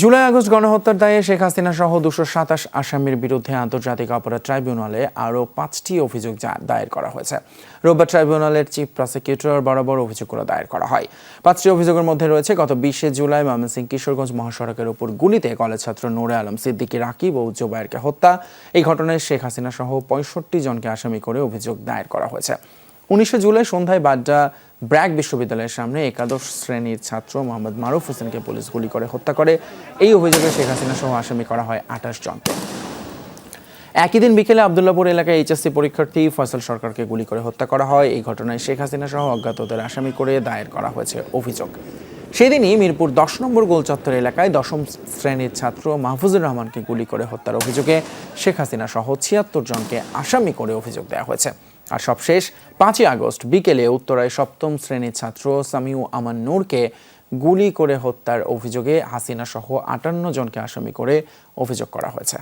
July August গণহত্যার দায়ে শেখ হাসিনা সহ দুশো সাতাশ আসামির বিরুদ্ধে আন্তর্জাতিক অপরাধ ট্রাইব্যুনালে আরও পাঁচটি অভিযোগ দায়ের করা হয়েছে। রোববার ট্রাইব্যুনালের চিফ প্রসিকিউটর বরাবর অভিযোগগুলো দায়ের করা হয়। পাঁচটি অভিযোগের মধ্যে রয়েছে, গত বিশে জুলাই ময়মনসিংহ কিশোরগঞ্জ মহাসড়কের উপর গুলিতে কলেজ ছাত্র নোরে আলম সিদ্দিকী রাকিব ও জোবায়েরকে হত্যা। এই ঘটনায় শেখ হাসিনা সহ পঁয়ষট্টি জনকে আসামি করে অভিযোগ দায়ের করা হয়েছে। উনিশে জুলাই সন্ধ্যায় বাড্ডা ব্র্যাক বিশ্ববিদ্যালয়ের সামনে একাদশ শ্রেণির ছাত্র মোহাম্মদ মারুফ হোসেনকে পুলিশ গুলি করে হত্যা করে। এই অভিযোগে শেখ হাসিনা সহ আসামি করা হয় আঠাশ জন একই দিন বিকেলে আবদুল্লাপুর এলাকায় এইচএসসি পরীক্ষার্থী ফয়সাল সরকারকে গুলি করে হত্যা করা হয়। এই ঘটনায় শেখ হাসিনা সহ অজ্ঞাতদের আসামি করে দায়ের করা হয়েছে অভিযোগ। সেদিনই মিরপুর দশ নম্বর গোলচত্বর এলাকায় দশম শ্রেণির ছাত্র মাহফুজুর রহমানকে গুলি করে হত্যার অভিযোগে শেখ হাসিনা সহ ছিয়াত্তর জনকে আসামি করে অভিযোগ দেওয়া হয়েছে। আর সবশেষ, পাঁচই আগস্ট বিকেলে উত্তরায় সপ্তম শ্রেণির ছাত্র সামিউ আমান নূরকে গুলি করে হত্যার অভিযোগে হাসিনা সহ আটান্ন জনকে আসামি করে অভিযোগ করা হয়েছে।